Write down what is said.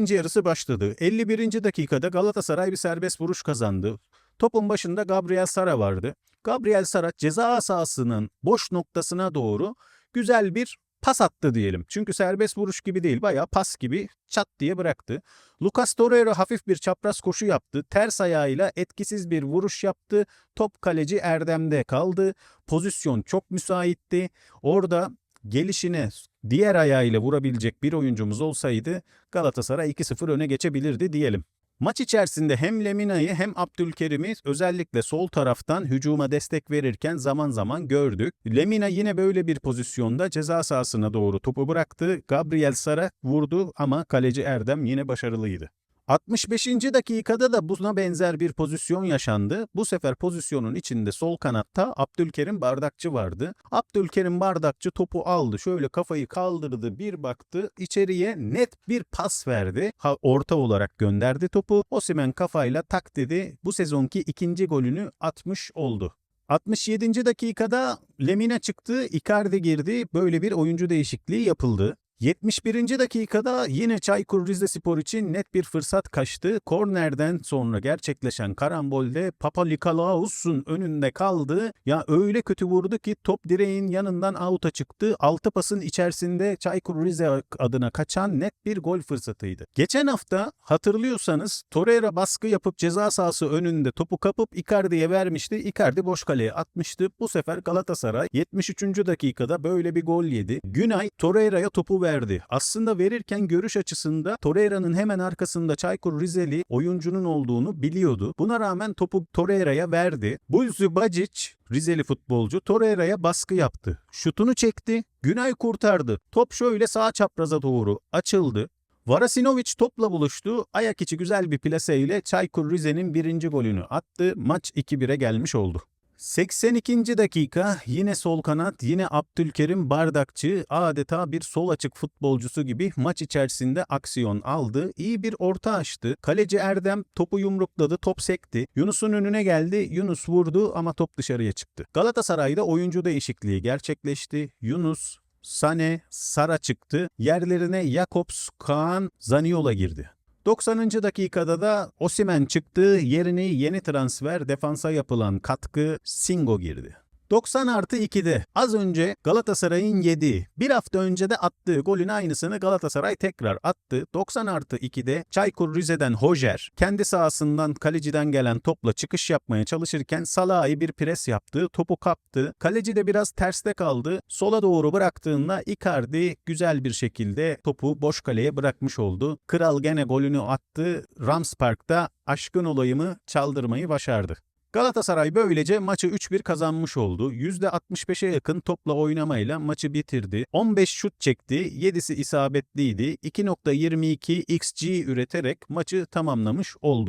İkinci yarısı başladı. 51. dakikada Galatasaray bir serbest vuruş kazandı. Topun başında Gabriel Sara vardı. Gabriel Sara ceza sahasının boş noktasına doğru güzel bir pas attı diyelim. Çünkü serbest vuruş gibi değil bayağı pas gibi çat diye bıraktı. Lucas Torreira hafif bir çapraz koşu yaptı. Ters ayağıyla etkisiz bir vuruş yaptı. Top kaleci Erdem'de kaldı. Pozisyon çok müsaitti. Orada gelişine diğer ayağıyla vurabilecek bir oyuncumuz olsaydı Galatasaray 2-0 öne geçebilirdi diyelim. Maç içerisinde hem Lemina'yı hem Abdülkerim'i özellikle sol taraftan hücuma destek verirken zaman zaman gördük. Lemina yine böyle bir pozisyonda ceza sahasına doğru topu bıraktı. Gabriel Sara vurdu ama kaleci Erdem yine başarılıydı. 65. dakikada da buna benzer bir pozisyon yaşandı. Bu sefer pozisyonun içinde sol kanatta Abdülkerim Bardakçı vardı. Abdülkerim Bardakçı topu aldı. Şöyle kafayı kaldırdı, bir baktı. içeriye net bir pas verdi. Ha, orta olarak gönderdi topu. Osimhen kafayla tak dedi. Bu sezonki ikinci golünü atmış oldu. 67. dakikada Lemina çıktı, Icardi girdi. Böyle bir oyuncu değişikliği yapıldı. 71. dakikada yine Çaykur Rizespor için net bir fırsat kaçtı. Kornerden sonra gerçekleşen karambolde Papa Nikolaos'un önünde kaldı. Ya öyle kötü vurdu ki top direğin yanından out'a çıktı. Altı pasın içerisinde Çaykur Rize adına kaçan net bir gol fırsatıydı. Geçen hafta hatırlıyorsanız Torreira baskı yapıp ceza sahası önünde topu kapıp Icardi'ye vermişti. Icardi boş kaleye atmıştı. Bu sefer Galatasaray 73. dakikada böyle bir gol yedi. Günay Torreira'ya topu verdi. Aslında verirken görüş açısında Torreira'nın hemen arkasında Çaykur Rizeli oyuncunun olduğunu biliyordu. Buna rağmen topu Torreira'ya verdi. Bulzu Bacic Rizeli futbolcu Torreira'ya baskı yaptı. Şutunu çekti. Günay kurtardı. Top şöyle sağ çapraza doğru açıldı. Varasinovic topla buluştu. Ayak içi güzel bir plaseyle Çaykur Rize'nin birinci golünü attı. Maç 2-1'e gelmiş oldu. 82. dakika yine sol kanat yine Abdülkerim Bardakçı adeta bir sol açık futbolcusu gibi maç içerisinde aksiyon aldı. İyi bir orta açtı. Kaleci Erdem topu yumrukladı top sekti. Yunus'un önüne geldi. Yunus vurdu ama top dışarıya çıktı. Galatasaray'da oyuncu değişikliği gerçekleşti. Yunus, Sane, Sara çıktı. Yerlerine Jakobs, Kaan, Zaniola girdi. 90. dakikada da Osimen çıktı. Yerini yeni transfer defansa yapılan katkı Singo girdi. 90 artı 2'de az önce Galatasaray'ın yediği, bir hafta önce de attığı golün aynısını Galatasaray tekrar attı. 90 artı 2'de Çaykur Rize'den Hojer kendi sahasından kaleciden gelen topla çıkış yapmaya çalışırken Salah'ı bir pres yaptı, topu kaptı. Kaleci de biraz terste kaldı. Sola doğru bıraktığında Icardi güzel bir şekilde topu boş kaleye bırakmış oldu. Kral gene golünü attı. Rams Park'ta aşkın olayımı çaldırmayı başardı. Galatasaray böylece maçı 3-1 kazanmış oldu. %65'e yakın topla oynamayla maçı bitirdi. 15 şut çekti, 7'si isabetliydi. 2.22 XG üreterek maçı tamamlamış oldu.